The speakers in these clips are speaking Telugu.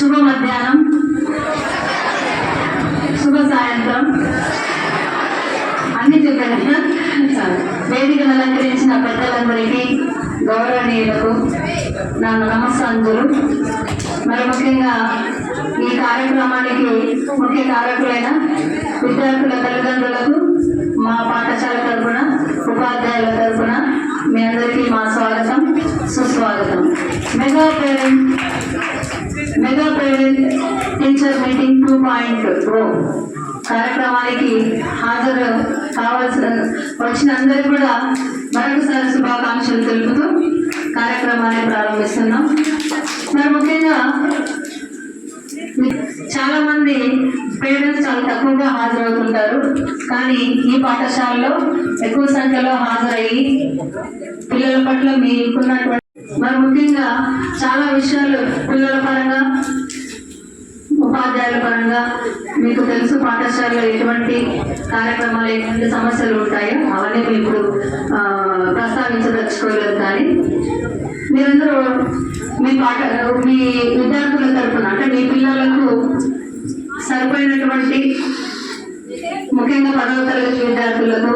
శుభ మధ్యాహ్నం. శుభ సాయంత్రం. అన్ని చెప్పాను వేదికను అలంకరించిన పెద్దలందరికీ గౌరవనీయులకు నా నమస్కాంజులు మరి ముఖ్యంగా ఈ కార్యక్రమానికి ముఖ్య కారకులైన విద్యార్థుల తల్లిదండ్రులకు మా పాఠశాల తరఫున ఉపాధ్యాయుల తరఫున మీ అందరికీ మా స్వాగతం సుస్వాగతం. Mega parent teacher meeting two point O కార్యక్రమానికి హాజరు కావాల్సిన వచ్చిన అందరూ కూడా మరొకసారి శుభాకాంక్షలు తెలుపుతూ కార్యక్రమాన్ని ప్రారంభిస్తున్నాం. మరి ముఖ్యంగా చాలా మంది పేరెంట్స్ చాలా తక్కువగా హాజరవుతుంటారు. కానీ ఈ పాఠశాలలో ఎక్కువ సంఖ్యలో హాజరయ్యి పిల్లల పట్ల మీకున్నటువంటి మరి ముఖ్యంగా చాలా విషయాలు పిల్లల పరంగా ఉపాధ్యాయుల పరంగా మీకు తెలుసు పాఠశాలలో ఎటువంటి కార్యక్రమాలు ఎటువంటి సమస్యలు ఉంటాయో అవన్నీ మీకు ఇప్పుడు ప్రస్తావించదలుచుకోలేదు కానీ మీరందరూ మీ పాఠ మీ విద్యార్థుల తరఫున అంటే మీ పిల్లలకు సరిపోయినటువంటి ముఖ్యంగా పదవ తరగతి విద్యార్థులకు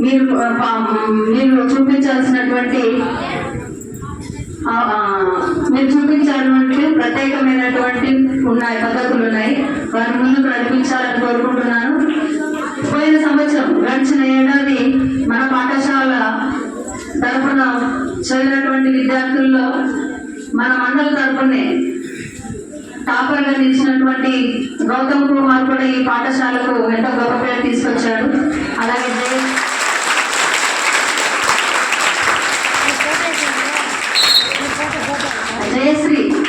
మీరు పా- మీరు చూపించాల్సినటువంటి మీరు చూపించాలంటే ప్రత్యేకమైనటువంటి ఉన్నాయి పద్ధతులు ఉన్నాయి. వారి ముందుకు నడిపించాలని కోరుకుంటున్నాను. పోయిన సంవత్సరం గడిచిన ఏడాది మన పాఠశాల తరఫున చదివినటువంటి విద్యార్థుల్లో మన మండల తరఫునే టాపర్గా నిలిచినటువంటి గౌతమ్ కుమార్ కూడా ఈ పాఠశాలకు ఎంతో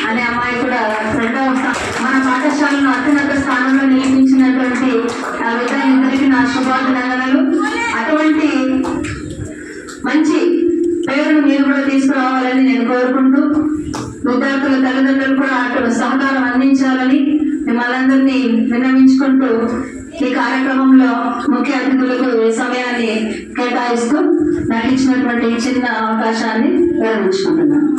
అనే అమ్మాయి కూడా రెండవ మన పాఠశాలను అత్యున్నత స్థానంలో నియమించినటువంటి ఆ విద్యార్థులందరికీ నా శుభాభినందనలు. అటువంటి మంచి పేరును మీరు కూడా తీసుకురావాలని నేను కోరుకుంటూ విద్యార్థుల తల్లిదండ్రులు కూడా అటు సహకారం అందించాలని మిమ్మల్ని విన్నవించుకుంటూ ఈ కార్యక్రమంలో ముఖ్య అతిథులకు సమయాన్ని కేటాయిస్తూ నటించినటువంటి చిన్న అవకాశాన్ని విరమించుకుంటున్నాను.